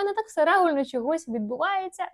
мене так все регульно чогось відбувається.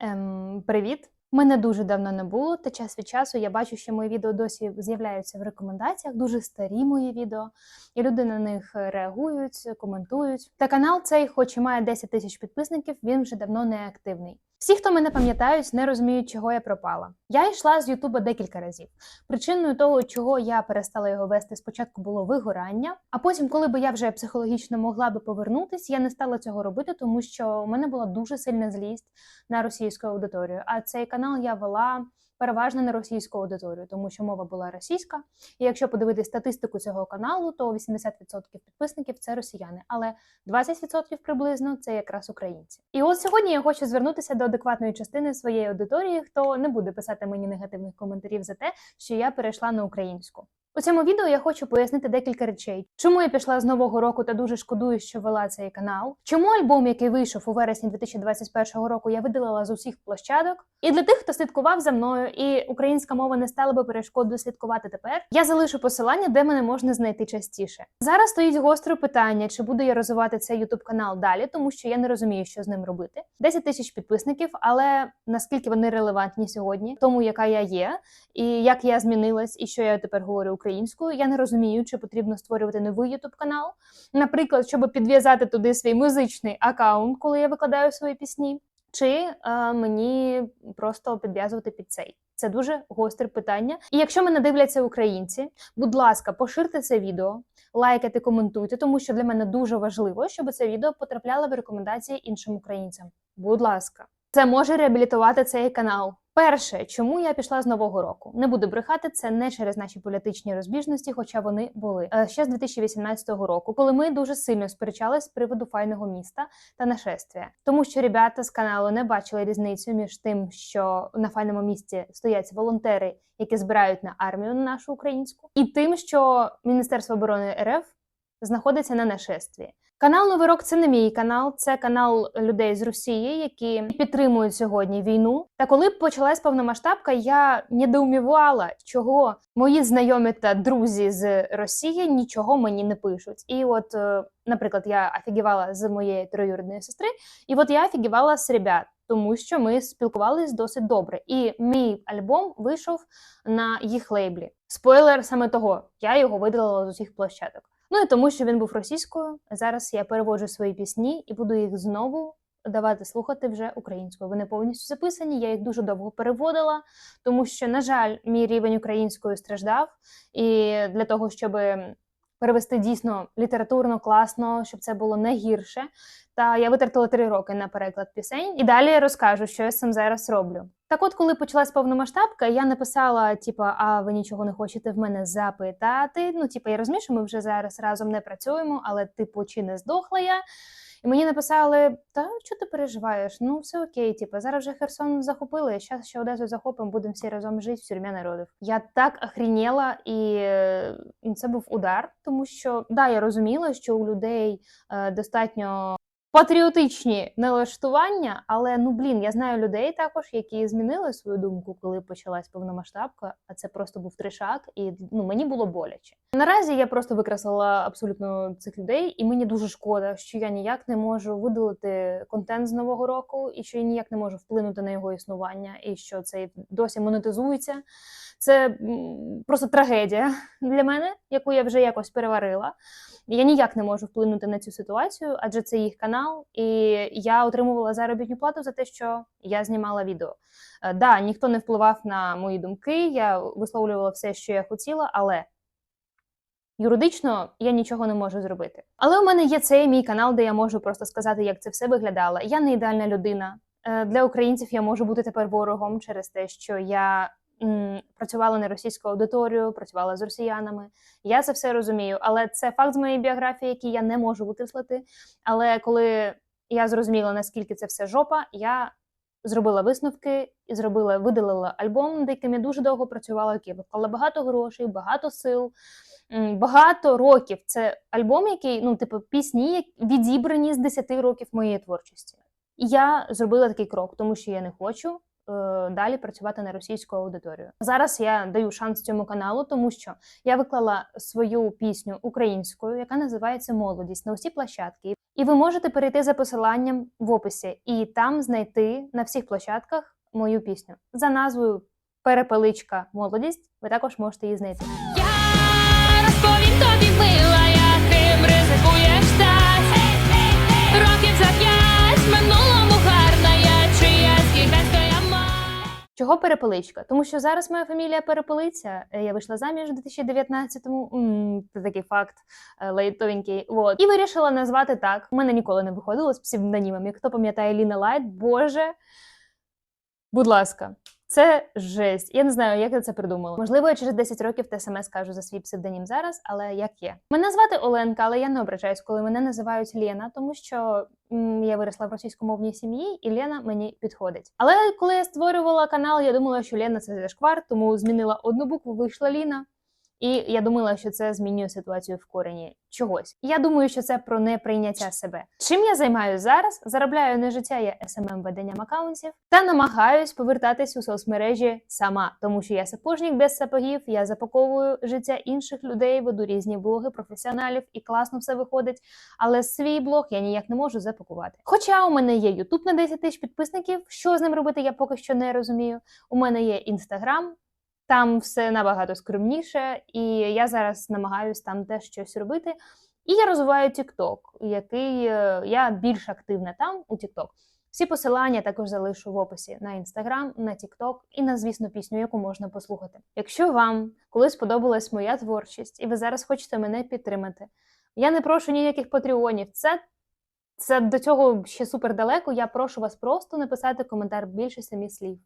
Ем, привіт. Мене дуже давно не було, та час від часу я бачу, що мої відео досі з'являються в рекомендаціях, дуже старі мої відео, і люди на них реагують, коментують. Та канал цей, хоч і має 10 тисяч підписників, він вже давно не активний. Всі, хто мене пам'ятають, не розуміють, чого я пропала. Я йшла з Ютуба декілька разів. Причиною того, чого я перестала його вести, спочатку було вигорання. А потім, коли би я вже психологічно могла би повернутись, я не стала цього робити, тому що у мене була дуже сильна злість на російську аудиторію. А цей канал я вела переважно на російську аудиторію, тому що мова була російська. І якщо подивитись статистику цього каналу, то 80% підписників це росіяни, але 20% приблизно це якраз українці. І от сьогодні я хочу звернутися до адекватної частини своєї аудиторії, хто не буде писати мені негативних коментарів за те, що я перейшла на українську. У цьому відео я хочу пояснити декілька речей, чому я пішла з нового року та дуже шкодую, що вела цей канал. Чому альбом, який вийшов у вересні 2021 року, я видалила з усіх площадок. І для тих, хто слідкував за мною, і українська мова не стала би перешкодою слідкувати тепер. Я залишу посилання, де мене можна знайти частіше. Зараз стоїть гостре питання, чи буду я розвивати цей ютуб канал далі, тому що я не розумію, що з ним робити. 10 тисяч підписників, але наскільки вони релевантні сьогодні, тому яка я є, і як я змінилась, і що я тепер говорю українською. Я не розумію, чи потрібно створювати новий ютуб канал. Наприклад, щоб підв'язати туди свій музичний аккаунт, коли я викладаю свої пісні, чи е, мені просто підв'язувати під цей. Це дуже гостре питання. І якщо мене дивляться українці, будь ласка, поширте це відео, лайкайте, коментуйте, тому що для мене дуже важливо, щоб це відео потрапляло в рекомендації іншим українцям. Будь ласка, це може реабілітувати цей канал. Перше, чому я пішла з нового року? Не буду брехати, це не через наші політичні розбіжності, хоча вони були Е, ще з 2018 року, коли ми дуже сильно сперечались з приводу файного міста та нашествия. Тому що ребята з каналу не бачили різницю між тим, що на файному місці стоять волонтери, які збирають на армію на нашу українську, і тим, що Міністерство оборони РФ знаходиться на нашестві. Канал Новий Рок це не мій канал, це канал людей з Росії, які підтримують сьогодні війну. Та коли почалась повномасштабка, я недоумівала, чого мої знайомі та друзі з Росії нічого мені не пишуть. І от, е, наприклад, я офігівала з моєї троюрідної сестри, і от я офігівала з ребят. Тому що ми спілкувались досить добре, і мій альбом вийшов на їх лейблі. Спойлер саме того, я його видалила з усіх площадок. Ну і тому, що він був російською. Зараз я переводжу свої пісні і буду їх знову давати слухати вже українською. Вони повністю записані. Я їх дуже довго переводила, тому що, на жаль, мій рівень української страждав. І для того, щоб перевести дійсно літературно, класно, щоб це було не гірше. Та я витратила три роки на переклад пісень, і далі я розкажу, що я цим зараз роблю. Так, от, коли почалась повномасштабка, я написала: типа, а ви нічого не хочете в мене запитати? Ну, типа, я розумію, що ми вже зараз разом не працюємо, але типу, чи не здохла я? І мені написали: Та що ти переживаєш? Ну, все окей, типу, зараз вже Херсон захопили, зараз ще Одесу захопимо, будемо всі разом жити в тюрмі народів. Я так охрініла, і це був удар, тому що да, я розуміла, що у людей е, достатньо. Патріотичні налаштування, але ну блін, я знаю людей також, які змінили свою думку, коли почалась повномасштабка. А це просто був тришак, і ну мені було боляче. Наразі я просто викреслила абсолютно цих людей, і мені дуже шкода, що я ніяк не можу видалити контент з нового року, і що я ніяк не можу вплинути на його існування, і що це досі монетизується. Це просто трагедія для мене, яку я вже якось переварила. Я ніяк не можу вплинути на цю ситуацію, адже це їх канал, і я отримувала заробітну плату за те, що я знімала відео. Е, Да, ніхто не впливав на мої думки, я висловлювала все, що я хотіла, але юридично я нічого не можу зробити. Але у мене є цей мій канал, де я можу просто сказати, як це все виглядало. Я не ідеальна людина. Е, Для українців я можу бути тепер ворогом через те, що я працювала на російську аудиторію, працювала з росіянами. Я це все розумію, але це факт з моєї біографії, який я не можу викреслити. Але коли я зрозуміла, наскільки це все жопа, я зробила висновки і зробила, видалила альбом, над яким я дуже довго працювала, який я вклала багато грошей, багато сил, багато років. Це альбом, який, ну, типу, пісні, відібрані з 10 років моєї творчості. І я зробила такий крок, тому що я не хочу далі працювати на російську аудиторію. Зараз я даю шанс цьому каналу, тому що я виклала свою пісню українською, яка називається Молодість на усі площадки. І ви можете перейти за посиланням в описі і там знайти на всіх площадках мою пісню за назвою Перепеличка Молодість. Ви також можете її знайти. Я розповім тобі, мила, яким ризикуєш стать Років за п'ять в Чого перепеличка? Тому що зараз моя фамілія перепелиця. Е, Я вийшла заміж у 2019-му. М, Це такий факт е, лайтовенький. Вот. І вирішила назвати так. У мене ніколи не виходило з псевдонімом. Як хто пам'ятає Ліна Лайт, Боже. Будь ласка, це жесть. Я не знаю, як я це придумала. Можливо, я через 10 років те саме скажу за свій псевдонім зараз, але як є. Мене звати Оленка, але я не ображаюсь, коли мене називають Лєна, тому що м, я виросла в російськомовній сім'ї, і Лена мені підходить. Але коли я створювала канал, я думала, що Лена це зашквар, тому змінила одну букву, вийшла Ліна. І я думала, що це змінює ситуацію в корені чогось. Я думаю, що це про неприйняття себе. Чим я займаюся зараз? Заробляю на життя я СММ веденням акаунтів та намагаюсь повертатись у соцмережі сама, тому що я сапожник без сапогів. Я запаковую життя інших людей, веду різні блоги професіоналів і класно все виходить. Але свій блог я ніяк не можу запакувати. Хоча у мене є YouTube на 10 тисяч підписників, що з ним робити, я поки що не розумію. У мене є Instagram, там все набагато скромніше, і я зараз намагаюся там теж щось робити. І я розвиваю TikTok, який е, я більш активна там у TikTok. Всі посилання також залишу в описі на Instagram, на TikTok і на, звісно, пісню, яку можна послухати. Якщо вам колись сподобалась моя творчість, і ви зараз хочете мене підтримати, я не прошу ніяких патреонів. Це, це до цього ще супер далеко. Я прошу вас просто написати коментар більше самі слів.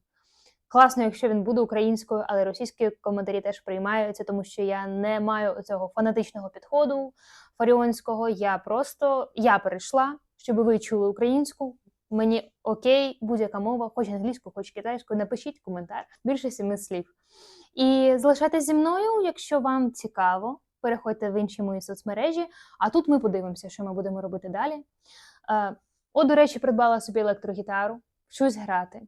Класно, якщо він буде українською, але російські коментарі теж приймаються, тому що я не маю цього фанатичного підходу фаріонського. Я просто я перейшла, щоб ви чули українську. Мені окей, будь-яка мова, хоч англійську, хоч китайську. Напишіть коментар більше семи слів. І залишайтесь зі мною, якщо вам цікаво. Переходьте в інші мої соцмережі. А тут ми подивимося, що ми будемо робити далі. Е, От, до речі, придбала собі електрогітару, вчусь грати.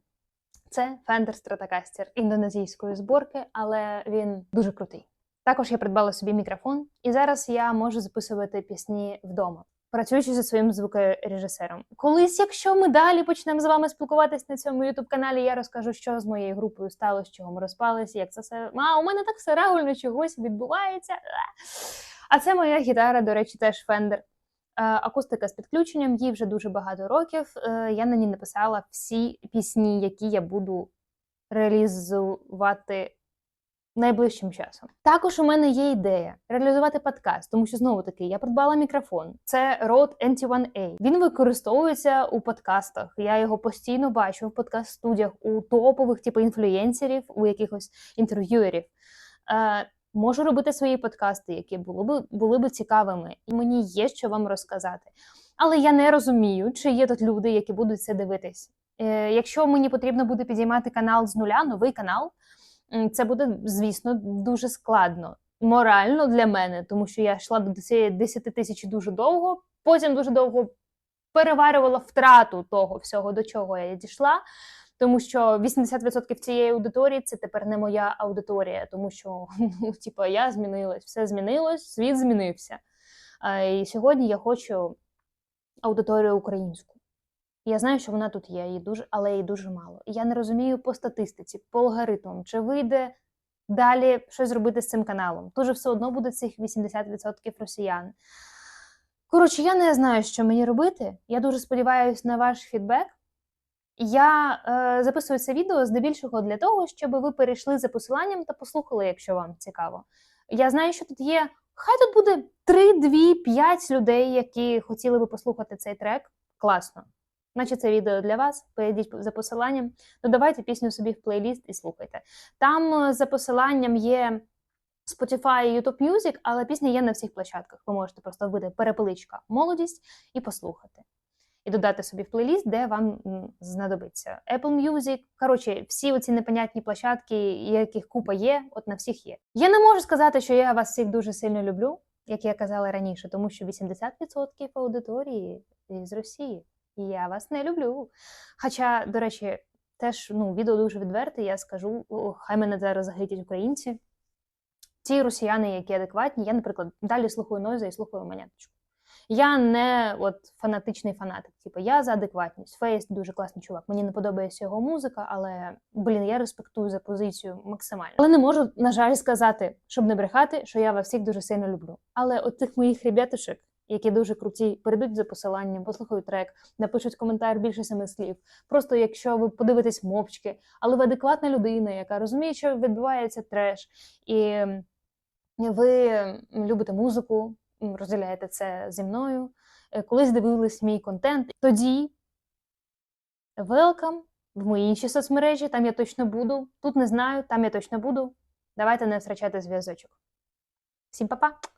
Це Fender Stratocaster індонезійської зборки, але він дуже крутий. Також я придбала собі мікрофон, і зараз я можу записувати пісні вдома, працюючи зі своїм звукорежисером. Колись, якщо ми далі почнемо з вами спілкуватись на цьому youtube каналі, я розкажу, що з моєю групою сталося, чого ми розпалися, як це все. А у мене так все регульно чогось відбувається. А це моя гітара, до речі, теж Fender. Е, Акустика з підключенням, їй вже дуже багато років. Е, Я на ній написала всі пісні, які я буду реалізувати найближчим часом. Також у мене є ідея реалізувати подкаст, тому що знову таки я придбала мікрофон. Це Rode NT1A. Він використовується у подкастах. Я його постійно бачу в подкаст-студіях у топових, типу інфлюєнсерів, у якихось інтерв'юерів. Можу робити свої подкасти, які були б були б цікавими, і мені є що вам розказати. Але я не розумію, чи є тут люди, які будуть це дивитись. Е, якщо мені потрібно буде підіймати канал з нуля, новий канал, це буде, звісно, дуже складно. Морально для мене, тому що я йшла до цієї 10 тисяч дуже довго, потім дуже довго переварювала втрату того всього, до чого я дійшла. Тому що 80% цієї аудиторії це тепер не моя аудиторія, тому що ну, типу, я змінилась, все змінилось, світ змінився. І сьогодні я хочу аудиторію українську. Я знаю, що вона тут є, її дуже, але її дуже мало. Я не розумію по статистиці, по алгоритмам, чи вийде далі щось зробити з цим каналом. Дуже все одно буде цих 80% росіян. Коротше, я не знаю, що мені робити. Я дуже сподіваюся на ваш фідбек. Я е, записую це відео здебільшого для того, щоб ви перейшли за посиланням та послухали, якщо вам цікаво. Я знаю, що тут є. Хай тут буде 3, 2, 5 людей, які хотіли би послухати цей трек. Класно. Значить, це відео для вас. Перейдіть за посиланням, додавайте пісню собі в плейліст і слухайте. Там е, за посиланням є Spotify і YouTube Music, але пісня є на всіх площадках. Ви можете просто вбити перепеличка молодість і послухати. І додати собі в плейліст, де вам знадобиться. Apple Music, коротше, всі оці непонятні площадки, яких купа є, от на всіх є. Я не можу сказати, що я вас всіх дуже сильно люблю, як я казала раніше, тому що 80% аудиторії з Росії. І я вас не люблю. Хоча, до речі, теж ну, відео дуже відверте, я скажу, хай мене зараз загидять українці. Ті росіяни, які адекватні, я, наприклад, далі слухаю Нойза і слухаю монеточку. Я не от фанатичний фанатик. Типу, я за адекватність. Фейс дуже класний чувак. Мені не подобається його музика, але блін, я респектую за позицію максимально. Але не можу, на жаль, сказати, щоб не брехати, що я вас всіх дуже сильно люблю. Але от тих моїх ребятушек, які дуже круті, перейдуть за посиланням, послухають трек, напишуть коментар більше семи слів. Просто якщо ви подивитесь мовчки, але ви адекватна людина, яка розуміє, що відбувається треш, і ви любите музику, розділяєте це зі мною. е, Колись дивились мій контент, тоді welcome в мої інші соцмережі, там я точно буду. Тут не знаю, там я точно буду. Давайте не втрачати зв'язочок. Всім па-па!